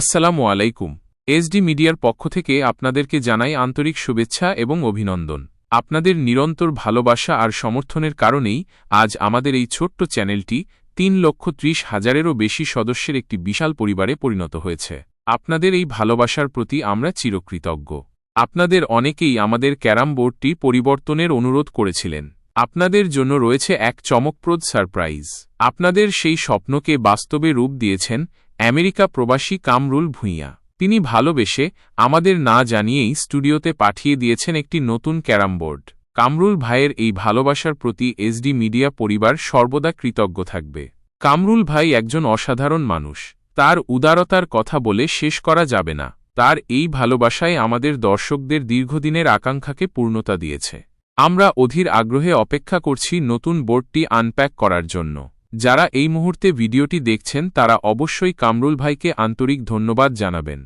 আসসালামু আলাইকুম। এসডি মিডিয়ার পক্ষ থেকে আপনাদেরকে জানাই আন্তরিক শুভেচ্ছা এবং অভিনন্দন। আপনাদের নিরন্তর ভালোবাসা আর সমর্থনের কারণেই আজ আমাদের এই ছোট্ট চ্যানেলটি তিন লক্ষ ত্রিশ হাজারেরও বেশি সদস্যের একটি বিশাল পরিবারে পরিণত হয়েছে। আপনাদের এই ভালোবাসার প্রতি আমরা চিরকৃতজ্ঞ। আপনাদের অনেকেই আমাদের ক্যারাম বোর্ডটি পরিবর্তনের অনুরোধ করেছিলেন। আপনাদের জন্য রয়েছে এক চমকপ্রদ সারপ্রাইজ। আপনাদের সেই স্বপ্নকে বাস্তবে রূপ দিয়েছেন আমেরিকা প্রবাসী কামরুল ভূঁইয়া। তিনি ভালোবেসে আমাদের না জানিয়েই স্টুডিওতে পাঠিয়ে দিয়েছেন একটি নতুন ক্যারাম বোর্ড। কামরুল ভাইয়ের এই ভালোবাসার প্রতি এসডি মিডিয়া পরিবার সর্বদা কৃতজ্ঞ থাকবে। কামরুল ভাই একজন অসাধারণ মানুষ। তার উদারতার কথা বলে শেষ করা যাবে না। তার এই ভালোবাসায় আমাদের দর্শকদের দীর্ঘদিনের আকাঙ্ক্ষাকে পূর্ণতা দিয়েছে। আমরা অধীর আগ্রহে অপেক্ষা করছি নতুন বোর্ডটি আনপ্যাক করার জন্য। যারা এই মুহূর্তে ভিডিওটি দেখছেন তারা অবশ্যই কামরুল ভাইকে আন্তরিক ধন্যবাদ জানাবেন।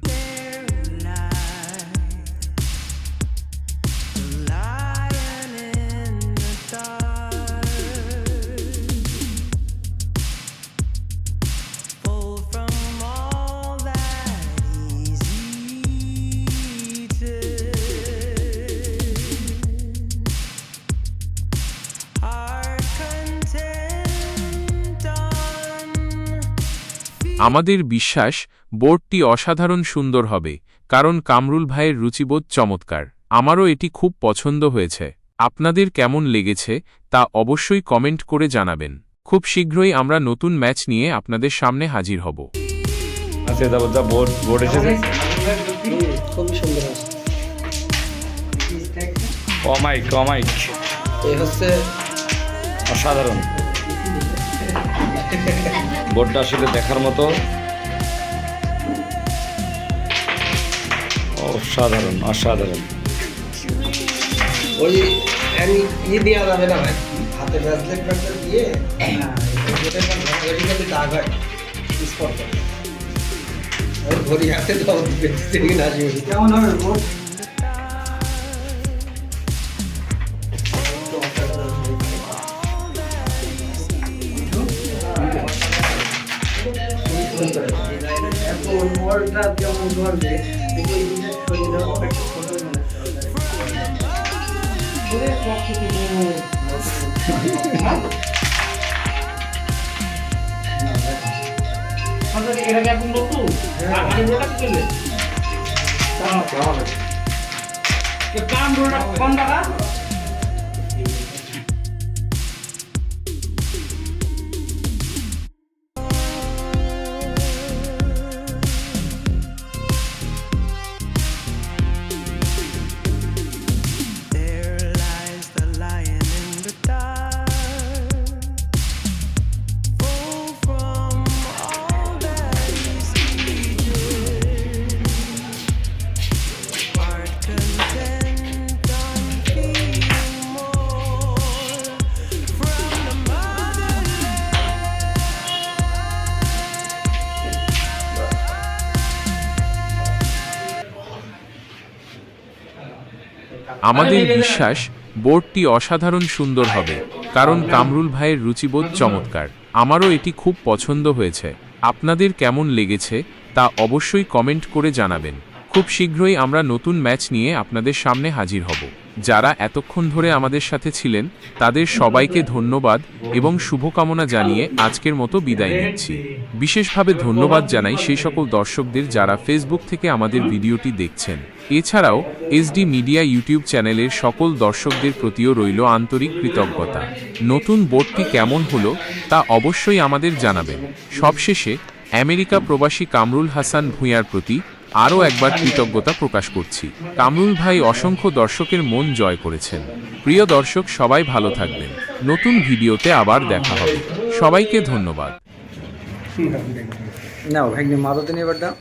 আমাদের বিশ্বাস বোর্ডটি অসাধারণ সুন্দর হবে কারণ কামরুল ভাইয়ের রুচিবোধ চমৎকার। আমারও এটি খুব পছন্দ হয়েছে। আপনাদের কেমন লেগেছে তা অবশ্যই কমেন্ট করে জানাবেন। খুব শীঘ্রই আমরা নতুন ম্যাচ নিয়ে আপনাদের সামনে হাজির হব। আচ্ছা কমাইক কমাইক এই হচ্ছে অসাধারণ। বোর্ডটা আসলে দেখার মতো। অসাধারণ অসাধারণ। ওই আমি ই দেওয়া যাবে না ভাই। হাতে দিয়ে দাগ হয়। স্পট করে। ঘড়ি হাতে দাও কেমন হবে বোর্ড এখন বলটা কেমন করবে ওই জিনিস শরীরে অপেক্ষা করবে না এটা এখন নতুন? আগে রোটা করলে কাম রোটা কোন টাকা আমাদের বিশ্বাস বোর্ডটি অসাধারণ সুন্দর হবে কারণ কামরুল ভাইয়ের রুচিবোধ চমৎকার। আমারও এটি খুব পছন্দ হয়েছে। আপনাদের কেমন লেগেছে তা অবশ্যই কমেন্ট করে জানাবেন। খুব শীঘ্রই আমরা নতুন ম্যাচ নিয়ে আপনাদের সামনে হাজির হব। যারা এতক্ষণ ধরে আমাদের সাথে ছিলেন, তাদের সবাইকে ধন্যবাদ এবং শুভকামনা জানিয়ে আজকের মতো বিদায় নিচ্ছি। বিশেষভাবে ধন্যবাদ জানাই সেই সকল দর্শকদের যারা ফেসবুক থেকে আমাদের ভিডিওটি দেখছেন। এছাড়াও এসডি মিডিয়া ইউটিউব চ্যানেলের সকল দর্শকদের প্রতিও রইল আন্তরিক কৃতজ্ঞতা। নতুন বোর্ডটি কেমন হলো, তা অবশ্যই আমাদের জানাবেন। সবশেষে, আমেরিকা প্রবাসী কামরুল হাসান ভূঁইয়ার প্রতি আরও একবার কৃতজ্ঞতা প্রকাশ করছি। কামরুল ভাই অসংখ্য দর্শকের মন জয় করেছেন। প্রিয় দর্শক, সবাই ভালো থাকবেন। নতুন ভিডিওতে আবার দেখা হবে। সবাইকে ধন্যবাদ। না ভাই মাদতে নিয়ে